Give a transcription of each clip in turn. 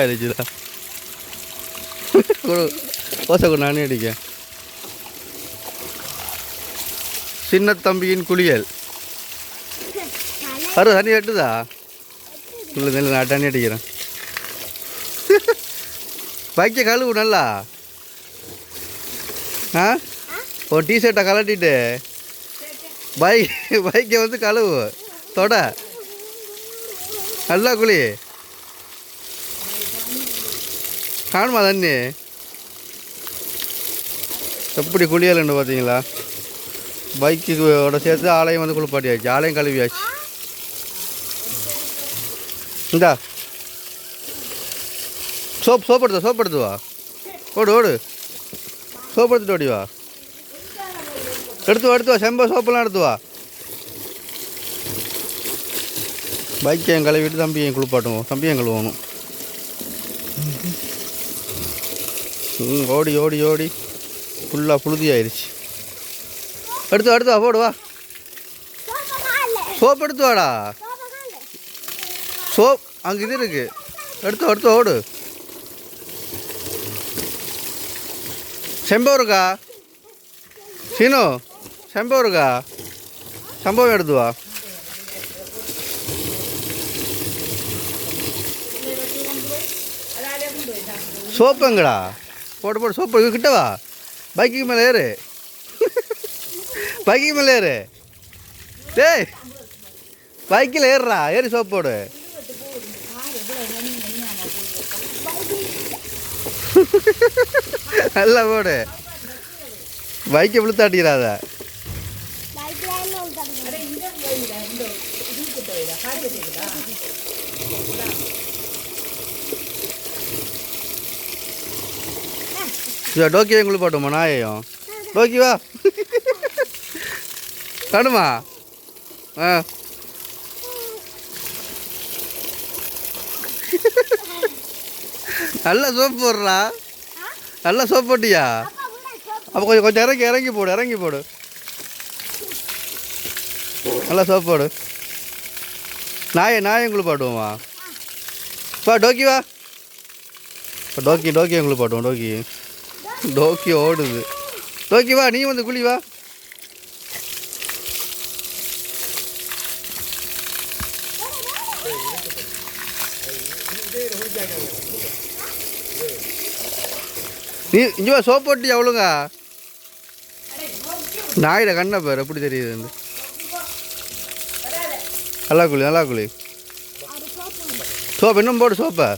அடிச்சுடா ஓசை நானே அடிக்க. சின்ன தம்பியின் குளியல். அரு தண்ணி கட்டுதா இல்லை இல்லை நான் தண்ணி அடிக்கிறேன். பைக்கை கழுவு நல்லா? ஆ? ஒரு டிஷர்ட்டை கலட்டிட்டு பைக் பைக்கை வந்து கழுவு தொட. நல்லா குழி காணுமா தண்ணி? எப்படி குளியலன்னு பார்த்தீங்களா? பைக்குவோட சேர்த்து ஆலையும் வந்து குளிப்பாட்டியாச்சு. ஆலையும் கழுவியாச்சு. இந்தா. சோப் சோப் எடுத்து சோப் எடுத்து வா. ஓடு ஓடு. சோப் எடுத்துட்டு ஓடி வா. எடுத்து வா எடுத்து வா. செம்ப சோப்பெல்லாம் எடுத்து வா. பைக்கை என் கழுவிட்டு தம்பியை குளிப்பாட்டுவோம். தம்பியை கழுவணும். ம் ஓடி ஓடி ஓடி. ஃபுல்லாக புழுதி ஆயிடுச்சு எடுத்து எடுத்து வா போடு வா. சோப் எடுத்து வாடா. சோப் அங்கே இது இருக்கு. எடுத்து எடுத்து ஓடு. செம்பம் இருக்கா? சீனு செம்பம் இருக்கா? சம்பவம் எடுத்து வா. சோப்பு எங்கடா? போட்டு போட்டு சோப்பு இது கிட்டவா மேலே ஏறு. பைக்குக்கு மேலே ஏறு. டேய் பைக்கில் ஏறுறா ஏறி சோப்பு போடு. நல்லா போடு. பைக்கை விழுத்தாட்டிக்கிறாத இவா டோக்கியோ எங்களுக்கு போட்டோமா நாயையும். டோக்கி வா. காணுமா ஆ. நல்லா சோப்பு போடுறா. நல்லா சோப்பு போட்டியா? அப்போ கொஞ்சம் கொஞ்சம் இறங்கி இறங்கி போடு இறங்கி போடு. நல்லா சோப்பு போடு. நாயை நாயை எங்களுக்கு பாட்டுவோமா வா டோக்கி வா. டோக்கி டோக்கி உங்களுக்கு பாட்டுவோம் டோக்கி டோக்கி ஓடுது. டோக்கி வா நீ வந்து குழி வா. நீ இங்கே வா சோப் போட்டு எவ்வளோங்க நாயிட கண்ணை பேர் எப்படி தெரியுது வந்து. நல்லா குழி நல்லா குழி சோப்பு இன்னும் போடு சோப்பை.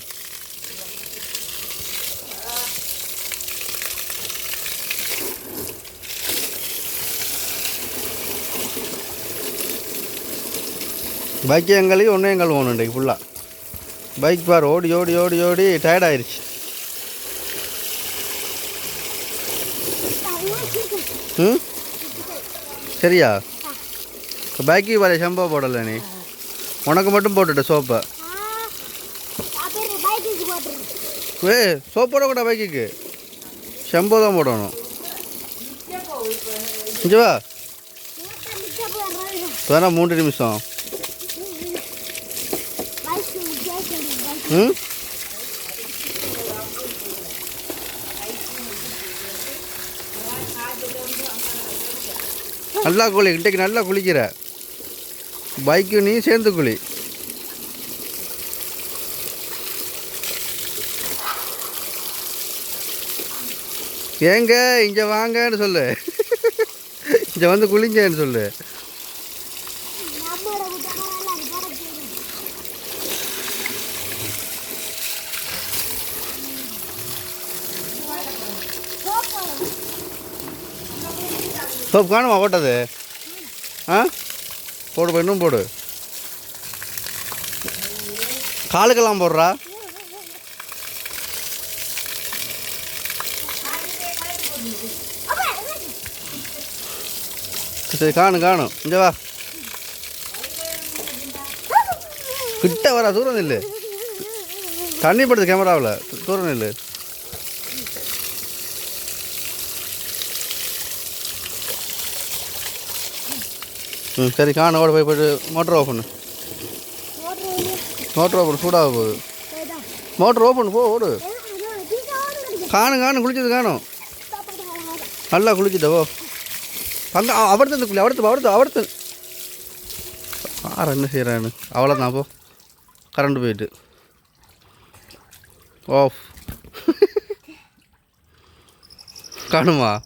பைக்கு எங்களையும் ஒன்றும் எங்கள் போகணும் இன்றைக்கு ஃபுல்லாக பைக் பார் ஓடி ஓடி ஓடி ஓடி டயர்ட் ஆயிடுச்சு ம்? சரியா? பைக்கு வர ஷம்பா போடலை நீ. உனக்கு மட்டும் போட்டுட்ட சோப்பை. ஏ சோப் போடக்கூடாது பைக்குக்கு ஷம்போ தான் போடணும். இங்கே வா. வேணா மூன்று நிமிஷம். ம்? நல்லா குளி இன்றைக்கு நல்லா குளிக்கிற. பைக்கு நீ சேர்ந்து குளி. ஏங்க இங்கே வாங்கன்னு சொல்லு. இங்கே வந்து குளிங்கன்னு சொல்லு. சோப் காணுமா ஓட்டது ஆ? போடு இன்னும் போடு. காலுக்கெல்லாம் போடுறா. சரி காணும் காணும் இங்கே வா. கிட்ட வரா தூரம் இல்லை தண்ணி படுது கேமராவில். தூரம் இல்லை ம் சரி காணும் ஓட போய் போய்ட்டு மோட்டர் ஆஃப் பண்ணு. மோட்டர் ஓப்பன் சூடாக போகுது. மோட்டர் ஓப்பன் போ ஓடு. காணும் காணும் குளிச்சது காணும். நல்லா குளிச்சுட்ட ஓ அங்கே அவர்த்து குளி அவர்த்து அவர்த்து அவர்த்து ஆறு என்ன செய்கிறான்னு அவ்வளோதான் போ. கரண்ட் போயிட்டு. ஆஃப் காணுமா?